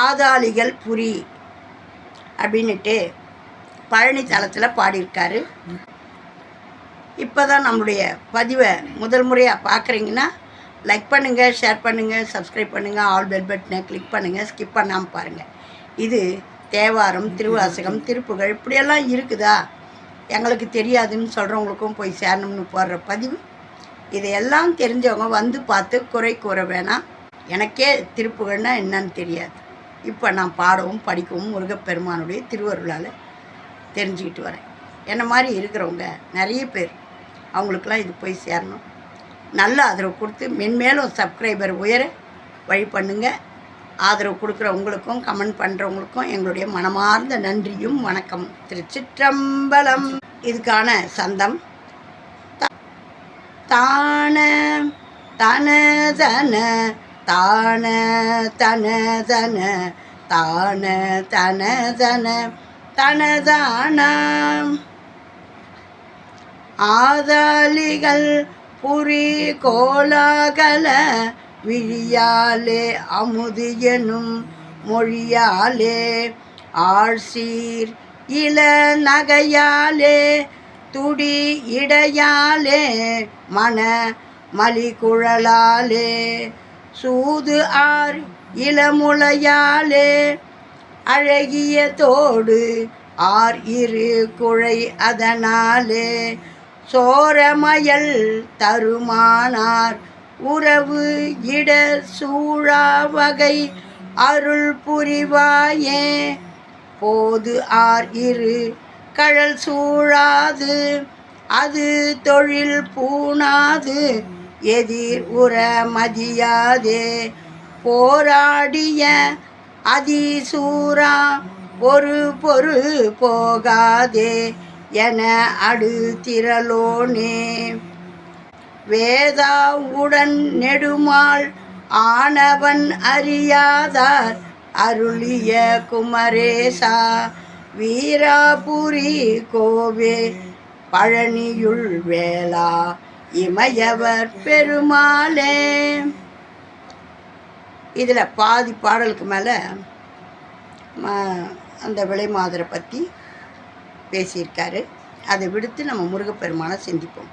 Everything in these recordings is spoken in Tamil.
ஆதாளிகள் புரி அப்படின்னுட்டு பழனி தளத்தில் பாடியிருக்காரு. இப்போ தான் நம்மளுடைய பதிவை முதல் முறையாக பார்க்குறீங்கன்னா லைக் பண்ணுங்கள் ஷேர் பண்ணுங்கள் சப்ஸ்கிரைப் பண்ணுங்கள் ஆல் பெல் பட்டனை கிளிக் பண்ணுங்கள் ஸ்கிப் பண்ணாமல் பாருங்கள் இது தேவாரம் திருவாசகம் திருப்புகள் இப்படியெல்லாம் இருக்குதா? எங்களுக்கு தெரியாதுன்னு சொல்கிறவங்களுக்கும் போய் சேரணும்னு போடுற பதிவு. இதையெல்லாம் தெரிஞ்சவங்க வந்து பார்த்து குறை கூற வேணாம். எனக்கே திருப்புகள்னால் என்னன்னு தெரியாது. இப்போ நான் பாடவும் படிக்கவும் முருகப்பெருமானுடைய திருவருளால் தெரிஞ்சுக்கிட்டு வரேன். என்ன மாதிரி இருக்கிறவங்க நிறைய பேர் அவங்களுக்கெல்லாம் இது போய் சேரணும். நல்ல ஆதரவு கொடுத்து மென்மேலும் சப்ஸ்கிரைபர் உயர வழி பண்ணுங்க. ஆதரவு கொடுக்குறவங்களுக்கும் கமெண்ட் பண்ணுறவங்களுக்கும் எங்களுடைய மனமார்ந்த நன்றியும் வணக்கம். திருச்சிற்றம்பலம். இதுக்கான சந்தம். தான தன தன தான தன தன தான தன தன தனதான ஆதாளிகள் புரி கோலாகல விழியாலே அமுது எனும் மொழியாலே ஆழ்சீர் இள நகையாலே துடி இடையாலே மன மலிகுழலாலே. சூது ஆர் இளமுளையாலே அழகிய தோடு ஆர் இரு குழை அதனாலே. சோரமயல் தருமானார் உறவு இட சூழா வகை அருள் புரிவாயே. போது ஆர் இரு கழல் சூழாது அது தொழில் பூணாது எதிர் உற மதியாதே போராடிய அதிசூரா பொறு பொறு போகாதே என அடுத்திரலோனே. வேதாவுடன் நெடுமாள் ஆனவன் அறியாதார். அருளிய குமரேசா வீராபுரி கோவே பழனியுள் வேளா இமயவர் பெருமாளே. இதில் பாதி பாடலுக்கு மேலே அந்த விலை மாதரை பற்றி பேசியிருக்காரு. அதை விடுத்து நம்ம முருகப்பெருமானை சிந்திப்போம்.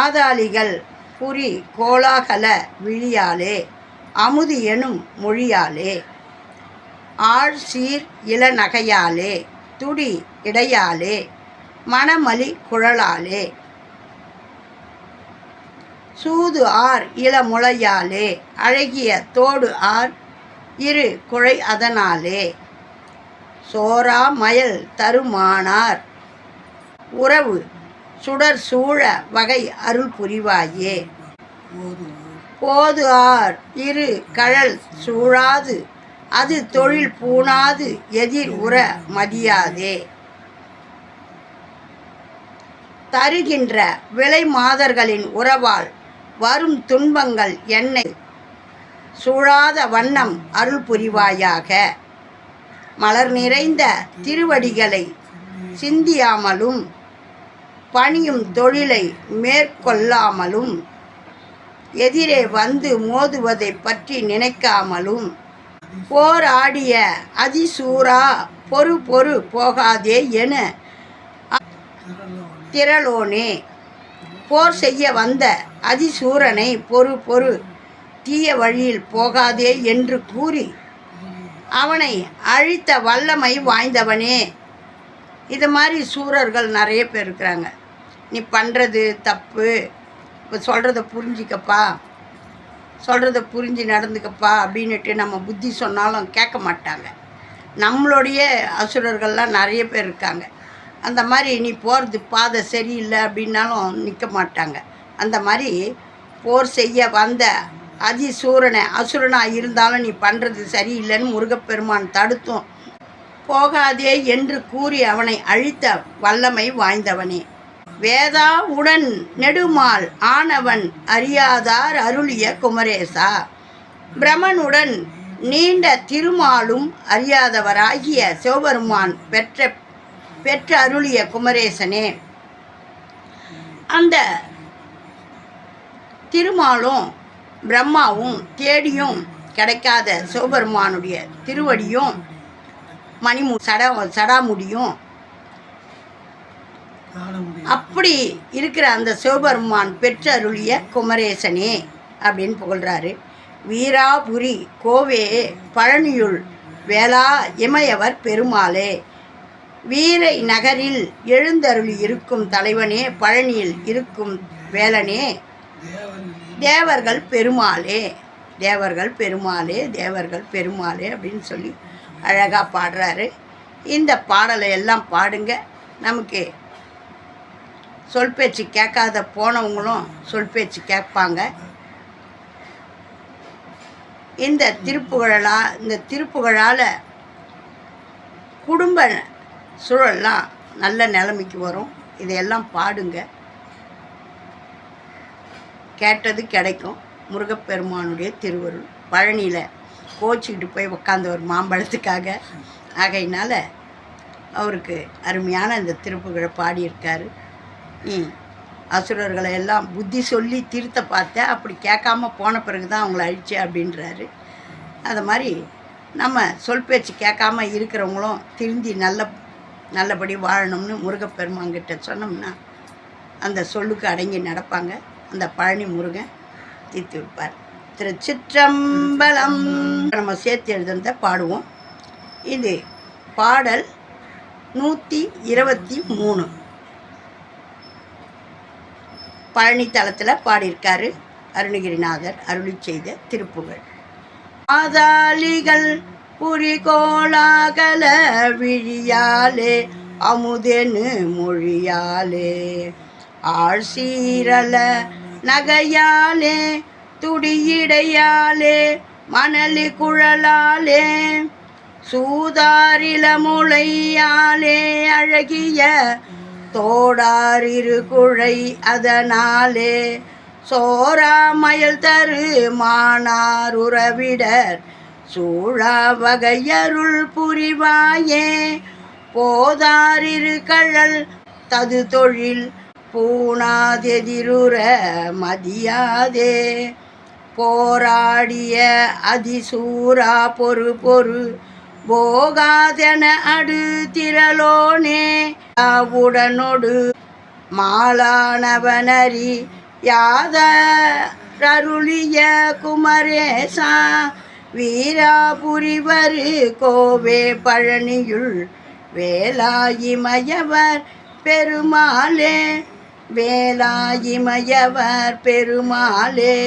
ஆதாளிகள் புரி கோலாகல விழியாலே அமுது எனும் மொழியாலே ஆழ் சீர் இளநகையாலே துடி இடையாலே மணமலி குழலாலே சூது ஆர் இளமுளையாலே அழகிய தோடு ஆர் இரு குழை அதனாலே. சோரா மயல் தருமானார் உறவு சுடர் சூழ வகை அருள் புரிவாயே. போது ஆர் இரு கழல் சூழாது அது தொழில் பூணாது எதிர் உற மதியாதே. தருகின்ற விலை மாதர்களின் உறவால் வரும் துன்பங்கள் என்னை சூழாத வண்ணம் அருள் புரிவாயாக. மலர் நிறைந்த திருவடிகளை சிந்தியாமலும் பணியும் தொழிலை மேற்கொள்ளாமலும் எதிரே வந்து மோதுவதை பற்றி நினைக்காமலும் போராடிய அதிசூரா பொறு பொறு போகாதே என திரளோனே. போர் செய்ய வந்த அதிசூரனை பொறு பொறு தீய வழியில் போகாதே என்று கூறி அவனை அழித்த வல்லமை வாய்ந்தவனே. இது மாதிரி சூரர்கள் நிறைய பேர் இருக்கிறாங்க. நீ பண்ணுறது தப்பு. இப்போ சொல்கிறத புரிஞ்சிக்கப்பா. சொல்கிறத புரிஞ்சு நடந்துக்கப்பா அப்படின்ட்டு நம்ம புத்தி சொன்னாலும் கேட்க மாட்டாங்க. நம்மளுடைய அசுரர்கள்லாம் நிறைய பேர் இருக்காங்க. அந்த மாதிரி நீ போகிறது பாதை சரியில்லை அப்படின்னாலும் நிற்க மாட்டாங்க. அந்த மாதிரி போர் செய்ய வந்த அதிசூரனை அசுரனாக இருந்தாலும் நீ பண்ணுறது சரியில்லைன்னு முருகப்பெருமான் தடுத்தும். போகாதே என்று கூறி அவனை அழித்த வல்லமை வாய்ந்தவனே. வேதா உடன் நெடுமால் ஆனவன் அறியாதார் அருளிய குமரேசா. பிரமனுடன் நீண்ட திருமாலும் அறியாதவராகிய சிவபெருமான் பெற்ற பெற்ற அருளிய குமரேசனே. அந்த திருமாலும் பிரம்மாவும் தேடியும் கிடைக்காத சிவபெருமானுடைய திருவடியும் மணிமு சட சடாமுடியும். அப்படி இருக்கிற அந்த சிவபெருமான் பெற்றருளிய குமரேசனே அப்படின்னு புகழ்றாரு. வீராபுரி கோவே பழனியுள் வேளா இமயவர் பெருமாளே. வீரை நகரில் எழுந்தருளி இருக்கும் தலைவனே பழனியில் இருக்கும் வேலனே. தேவர்கள் பெருமாளே தேவர்கள் பெருமாளே தேவர்கள் பெருமாளே அப்படின்னு சொல்லி அழகாக பாடுறாரு. இந்த பாடலை எல்லாம் பாடுங்க. நமக்கு சொல் பேச்சு கேட்காத போனவங்களும் சொல் பேச்சு கேட்பாங்க. இந்த திருப்புகழலா இந்த திருப்புகழால் குடும்ப சூழல்லாம் நல்ல நிலைமைக்கு வரும். இதையெல்லாம் பாடுங்க. கேட்டது கிடைக்கும். முருகப்பெருமானுடைய திருவருள். பழனியில் கோச்சிக்கிட்டு போய் உக்காந்தவர் மாம்பழத்துக்காக. ஆகையினால் அவருக்கு அருமையான இந்த திருப்புகளை பாடியிருக்காரு. நீ அசுரர்களை எல்லாம் புத்தி சொல்லி திருத்த பார்த்த அப்படி கேட்காம போன பிறகு தான் அவங்கள அழிச்சே அப்படின்றாரு. அது மாதிரி நம்ம சொல் பேச்சு கேட்காம இருக்கிறவங்களும் திருந்தி நல்ல நல்லபடி வாழணும்னு முருகப்பெருமான்கிட்ட சொன்னோம்னா அந்த சொல்லுக்கு அடங்கி நடப்பாங்க. அந்த பழனி முருகன் தீர்த்து வைப்பார் திருச்சிற்றம்பலம். நம்ம சேர்த்து எழுதுனத பாடுவோம். இது பாடல் நூற்றி இருபத்தி மூணு. பழனி தலத்தில் பாடியிருக்காரு அருணகிரிநாதர் அருளி செய்த திருப்புகழ். ஆதாளிகள் புரிகோளாகல விழியாலே அமுதெனு மொழியாலே. ஆழ்சீரல நகையாலே துடியிடையாலே மணலி குழலாலே சூதாரில முளையாலே அழகிய தோடாரிரு குழை அதனாலே சோராமயல் தரு மானார் உறவிடர் சூழா வகையருள் புரிவாயே போதாரிரு கழல் தது தொழில் பூணாதெதிருற மதியாதே. போராடிய அதிசூரா பொறு பொறு போகாதென அடு திரளோனே. உடனொடு மாலானவனரி யாதருளிய குமரேசா வீராபுரிவரு கோவே பழனியுள் வேலாயிமயவர் பெருமாளே. வேலாயிமயவர் பெருமாளே.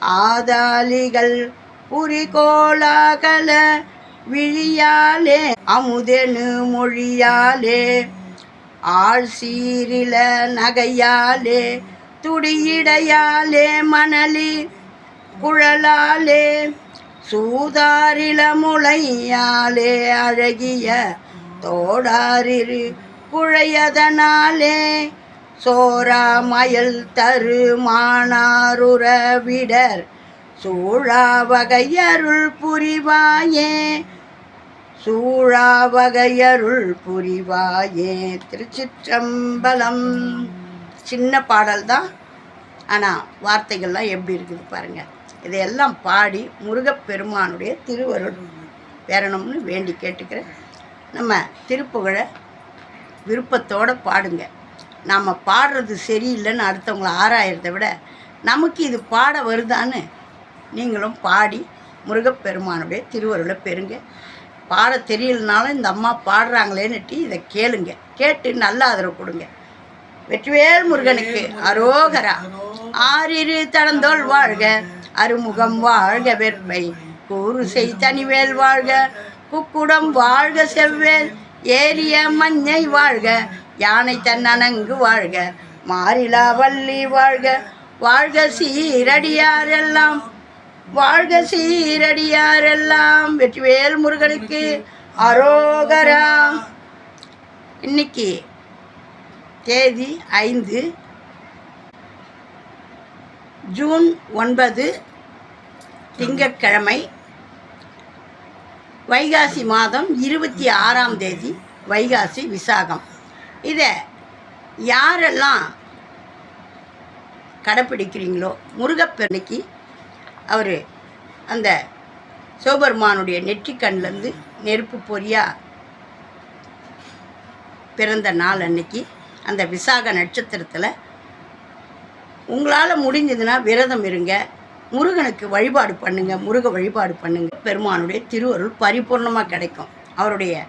ஆதாளிகள் புரிகோளாகல விழியாலே அமுதெனு மொழியாலே ஆள் சீரில நகையாலே துடியிடையாலே மணலி குழலாலே சூதாரில முளையாலே அழகிய தோடாரிரு குழையதனாலே சோராமயல் தரு மானாருறவிடர் சூழாவகையருள் புரிவாயே. சூழாவகையருள் புரிவாயே. திருச்சிற்றம்பலம். சின்ன பாடல் தான். ஆனால் வார்த்தைகள்லாம் எப்படி இருக்குது பாருங்கள் இதையெல்லாம் பாடி முருகப்பெருமானுடைய திருவருள் பெறணும்னு வேண்டி கேட்டுக்கிறேன். நம்ம திருப்புகழை விருப்பத்தோடு பாடுங்க. நாம் பாடுறது சரியில்லைன்னு அடுத்தவங்கள ஆராயிறதை விட நமக்கு இது பாட வருதான்னு நீங்களும் பாடி முருகப்பெருமானுடைய திருவருளை பெறுங்க. பாட தெரியலனாலும் இந்த அம்மா பாடுறாங்களேன்னுட்டு இதை கேளுங்க. கேட்டு நல்ல ஆதரவு கொடுங்க. வெற்றிவேல் முருகனுக்கு அரோகரா. ஆறிரு தடந்தோள் வாழ்க. அருமுகம் வாழ்க வெற்பை. கூறு செய் தனிவேல் வாழ்க. குக்குடம் வாழ்க செவ்வேல். ஏரிய மஞ்சை வாழ்க. யானை தன்னனங்கு வாழ்க மாறிலா வள்ளி வாழ்க. வாழ்க சீரடியாரெல்லாம் வாழ்க சீரடியாரெல்லாம். வெற்றிவேல் முருகனுக்கு அரோகரா. இன்னைக்கு தேதி ஐந்து ஜூன் ஒன்பது திங்கட்கிழமை வைகாசி மாதம் இருபத்தி ஆறாம் தேதி வைகாசி விசாகம். இதை யாரெல்லாம் கடைப்பிடிக்கிறீங்களோ முருகப்பெருமைக்கு அவர் அந்த சிவபெருமானுடைய நெற்றிக்கண்லேருந்து நெருப்பு பொறியாக பிறந்த நாள் அன்னைக்கு அந்த விசாக நட்சத்திரத்தில் உங்களால் முடிஞ்சதுன்னா விரதம் இருங்க முருகனுக்கு வழிபாடு பண்ணுங்கள் முருக வழிபாடு பண்ணுங்கள் பெருமானுடைய திருவருள் பரிபூர்ணமாக கிடைக்கும். அவருடைய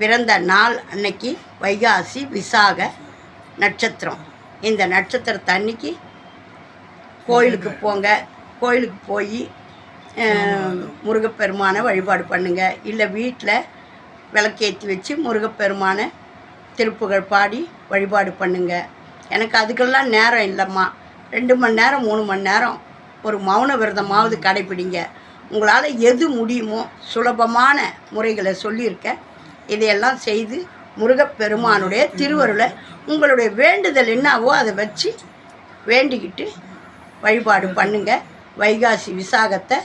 பிறந்த நாள் அன்னைக்கு வைகாசி விசாக நட்சத்திரம். இந்த நட்சத்திரத்தை அன்னைக்கு கோயிலுக்கு போங்க. கோயிலுக்கு போய் முருகப்பெருமானை வழிபாடு பண்ணுங்க. இல்லை வீட்டில் விளக்கேற்றி வச்சு முருகப்பெருமானை திருப்புகழ் பாடி வழிபாடு பண்ணுங்க. எனக்கு அதுக்கெல்லாம் நேரம் இல்லைம்மா. ரெண்டு மணி நேரம் மூணு மணி நேரம் ஒரு மௌன விரதமாவது கடைப்பிடிங்க உங்களால் எது முடியுமோ சுலபமான முறைகளை சொல்லியிருக்கேன் இதையெல்லாம் செய்து முருகப்பெருமானுடைய திருவருளை உங்களுடைய வேண்டுதல் என்னவோ அதை வச்சு வேண்டிக்கிட்டு வழிபாடு பண்ணுங்க. வைகாசி விசாகத்தை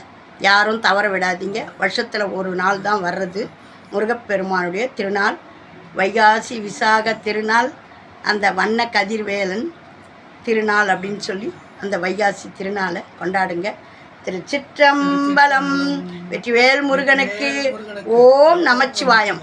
யாரும் தவற விடாதீங்க. வருஷத்தில் ஒரு நாள் தான் வர்றது. முருகப்பெருமானுடைய திருநாள் வைகாசி விசாக திருநாள் அந்த வண்ண கதிர்வேலன் திருநாள் அப்படின்னு சொல்லி அந்த வைகாசி திருநாளை கொண்டாடுங்க. திருச்சிற்றம்பலம் வெற்றிவேல் முருகனுக்கு ஓம் நமச்சிவாயம்.